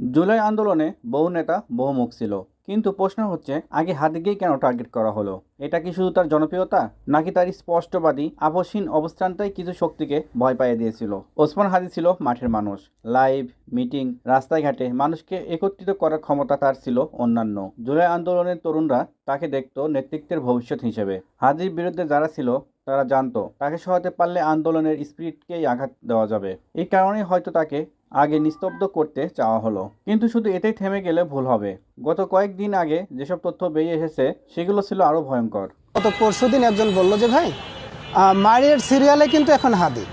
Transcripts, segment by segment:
জুলাই আন্দোলনে বহু নেতা বহুমুখ ছিল। কিন্তু প্রশ্ন হচ্ছে, আগে হাদিকেই কেন টার্গেট করা হলো? এটা কি শুধু তার জনপ্রিয়তা, নাকি তার স্পষ্টবাদী আপসহীন অবস্থানটাই কিছু শক্তিকে ভয় পাইয়ে দিয়েছিল? ওসমান হাদি ছিল মাঠের মানুষ। লাইভ, মিটিং রাস্তায় ঘাটে মানুষকে একত্রিত করার ক্ষমতা তার ছিল অন্যান্য। জুলাই আন্দোলনের তরুণরা তাকে দেখত নেতৃত্বের ভবিষ্যৎ হিসেবে। হাদির বিরুদ্ধে যারা ছিল তারা জানতো। তাকে সহাতে পারলে আন্দোলনের স্পিরিটকেই আঘাত দেওয়া যাবে। এই কারণেই হয়তো তাকে আগে নিস্তব্ধ করতে চাওয়া হলো। কিন্তু শুধু এতেই থেমে গেলে ভুল হবে। গত কয়েকদিন আগে যেসব তথ্য বেরিয়ে এসেছে সেগুলো ছিল আরও ভয়ঙ্কর। গত পরশুদিন একজন বলল যে ভাই আহ, মারিয়ার সিরিয়ালে কিন্তু এখন হাদি।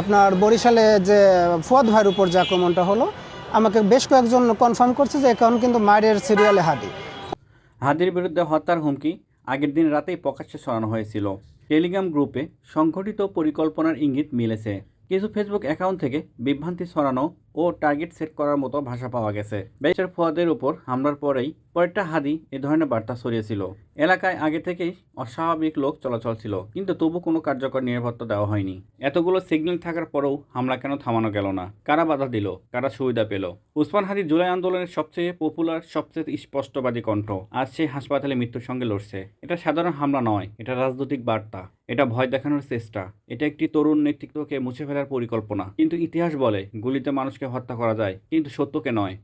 আপনার বরিশালে যে ফুয়াদ ভাইয়ের উপর যে আক্রমণটা হলো আমাকে বেশ কয়েকজন কনফার্ম করছে যে এখন কিন্তু মারিয়ার সিরিয়ালে হাদি। হাদির বিরুদ্ধে হত্যার হুমকি আগের দিন রাতেই প্রকাশ্যে সরানো হয়েছিল। টেলিগ্রাম গ্রুপে সংঘটিত পরিকল্পনার ইঙ্গিত মিলেছে। কিছু ফেসবুক অ্যাকাউন্ট থেকে বিভ্রান্তি ছড়ানো ও টার্গেট সেট করার মতো ভাষা পাওয়া গেছে। বেশের ফুয়াদের উপর হামলার পরেই পরেরটা হাদি এ ধরনের বার্তা ছড়িয়েছিল। এলাকায় আগে থেকেই অস্বাভাবিক লোক চলাচল ছিল, কিন্তু তবু কোনো কার্যকর নিরাপত্তা দেওয়া হয়নি। এতগুলো সিগন্যাল থাকার পরেও হামলা কেন থামানো গেল না? কারা বাধা দিল? কারা সুবিধা পেল? উসমান হাদি জুলাই আন্দোলনের সবচেয়ে পপুলার সবচেয়ে স্পষ্টবাদী কণ্ঠ। আজ সে হাসপাতালে মৃত্যুর সঙ্গে লড়ছে। এটা সাধারণ হামলা নয়, এটা রাজনৈতিক বার্তা। এটা ভয় দেখানোর চেষ্টা। এটা একটি তরুণ নেতৃত্বকে মুছে ফেলার পরিকল্পনা। কিন্তু ইতিহাস বলে, গুলিতে মানুষকে হত্যা করা যায় কিন্তু সত্যকে নয়।